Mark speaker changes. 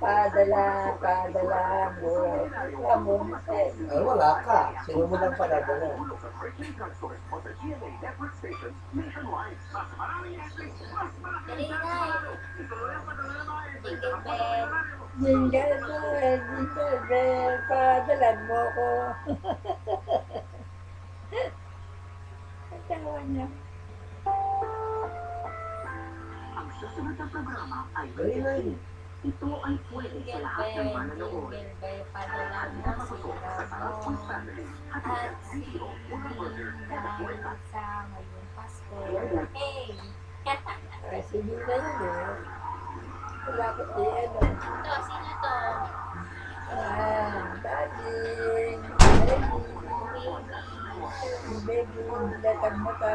Speaker 1: Padala, padala mo. Mo eh.
Speaker 2: Ay, wala ka. Sino mo lang padadala?
Speaker 3: Jingle bell.
Speaker 1: Jingle bell, jingle bell, padala mo ko. Ang tawa niya.
Speaker 4: Ang susunod na programa ay
Speaker 2: Dali na.
Speaker 4: Ito ay pwede sa lahat ng mananood.
Speaker 3: mo
Speaker 4: Napasok sa
Speaker 3: mo.
Speaker 4: Family at
Speaker 3: At
Speaker 4: at
Speaker 3: sa ngayong Pasko. Hey!
Speaker 1: Ay, sige na yun eh. Wala ko si ano.
Speaker 3: Ito, sino to?
Speaker 1: Ah, daddy. Baby. Baby, bilatag mo ka.